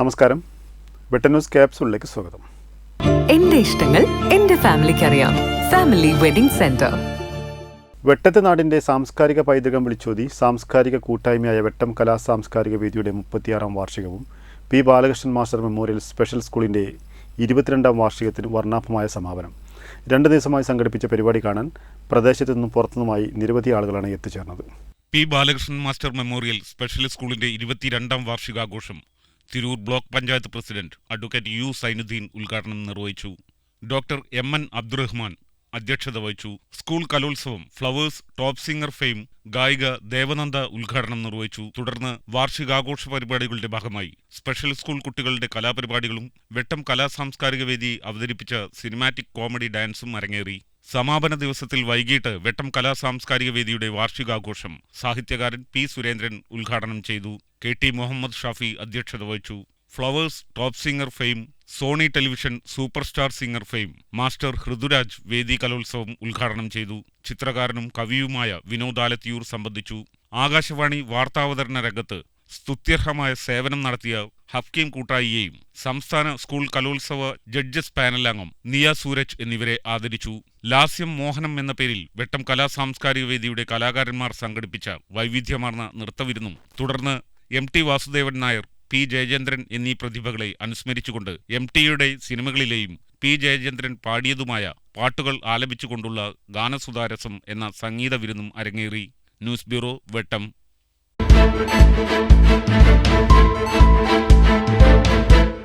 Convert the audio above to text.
നമസ്കാരം. വെട്ടൻ ന്യൂസ് ക്യാപ്സൂളിലേക്ക് സ്വാഗതം. എന്റെ ഇഷ്ടങ്ങൾ എന്റെ ഫാമിലിക്ക് അറിയാം. Family wedding centre. വെട്ടത്ത് നാടിന്റെ സാംസ്കാരിക പൈതൃകം വിളിച്ചോതി സാംസ്കാരിക കൂട്ടായ്മയായ വെട്ടം കലാ സാംസ്കാരിക വേദിയുടെ മുപ്പത്തിയാറാം വാർഷികവും P Balakrishnan master memorial special സ്കൂളിന്റെ ഇരുപത്തിരണ്ടാം വാർഷികത്തിന് വർണാഭമായ സമാപനം. രണ്ട് ദിവസമായി സംഘടിപ്പിച്ച പരിപാടി കാണാൻ പ്രദേശത്തു നിന്നും പുറത്തുനിന്നുമായി നിരവധി ആളുകളാണ് എത്തിച്ചേർന്നത്. P Balakrishnan master memorial special സ്കൂളിന്റെ ഇരുപത്തിരണ്ടാം വാർഷികാഘോഷം Tirur block panchayat president advocate U Sainuddin ഉദ്ഘാടനം നിർവഹിച്ചു. ഡോക്ടർ എം എൻ അബ്ദുറഹ്മാൻ അധ്യക്ഷത വഹിച്ചു. സ്കൂൾ കലോത്സവം ഫ്ലവേഴ്സ് ടോപ്പ് സിംഗർ ഫെയിം ഗായിക ദേവനന്ദ ഉദ്ഘാടനം നിർവഹിച്ചു. തുടർന്ന് വാർഷികാഘോഷ പരിപാടികളുടെ ഭാഗമായി സ്പെഷ്യൽ സ്കൂൾ കുട്ടികളുടെ കലാപരിപാടികളും വെട്ടം കലാ സാംസ്കാരിക വേദി അവതരിപ്പിച്ച സിനിമാറ്റിക് കോമഡി ഡാൻസും അരങ്ങേറി. സമാപന ദിവസത്തിൽ വൈകിട്ട് വെട്ടം കലാ സാംസ്കാരിക വേദിയുടെ വാർഷികാഘോഷം സാഹിത്യകാരൻ പി സുരേന്ദ്രൻ ഉദ്ഘാടനം ചെയ്തു. കെ ടി മുഹമ്മദ് ഷാഫി അധ്യക്ഷത വഹിച്ചു. Flowers top singer fame Sony television super star singer fame master Hridhuraj വേദി കലോത്സവം ഉദ്ഘാടനം ചെയ്തു. ചിത്രകാരനും കവിയുമായ വിനോദാലത്തിയൂർ സംബന്ധിച്ചു. ആകാശവാണി വാർത്താവതരണ രംഗത്ത് സ്തുത്യർഹമായ സേവനം നടത്തിയ ഹഫ്കീം കൂട്ടായിയെയും സംസ്ഥാന സ്കൂൾ കലോത്സവ ജഡ്ജസ് പാനലംഗം നിയ സൂരജ് എന്നിവരെ ആദരിച്ചു. ലാസ്യം മോഹനം എന്ന പേരിൽ വെട്ടം കലാ സാംസ്കാരിക വേദിയുടെ കലാകാരന്മാർ സംഘടിപ്പിച്ച വൈവിധ്യമാർന്ന നൃത്തവിരുന്നും തുടർന്ന് M T Vasudevan Nair P Jayachandran എന്നീ പ്രതിഭകളെ അനുസ്മരിച്ചുകൊണ്ട് എം ടിയുടെ സിനിമകളിലെയും പി ജയചന്ദ്രൻ പാടിയതുമായ പാട്ടുകൾ ആലപിച്ചുകൊണ്ടുള്ള ഗാനസുതാരസം എന്ന സംഗീത വിരുന്നും അരങ്ങേറി. News bureau Vettam.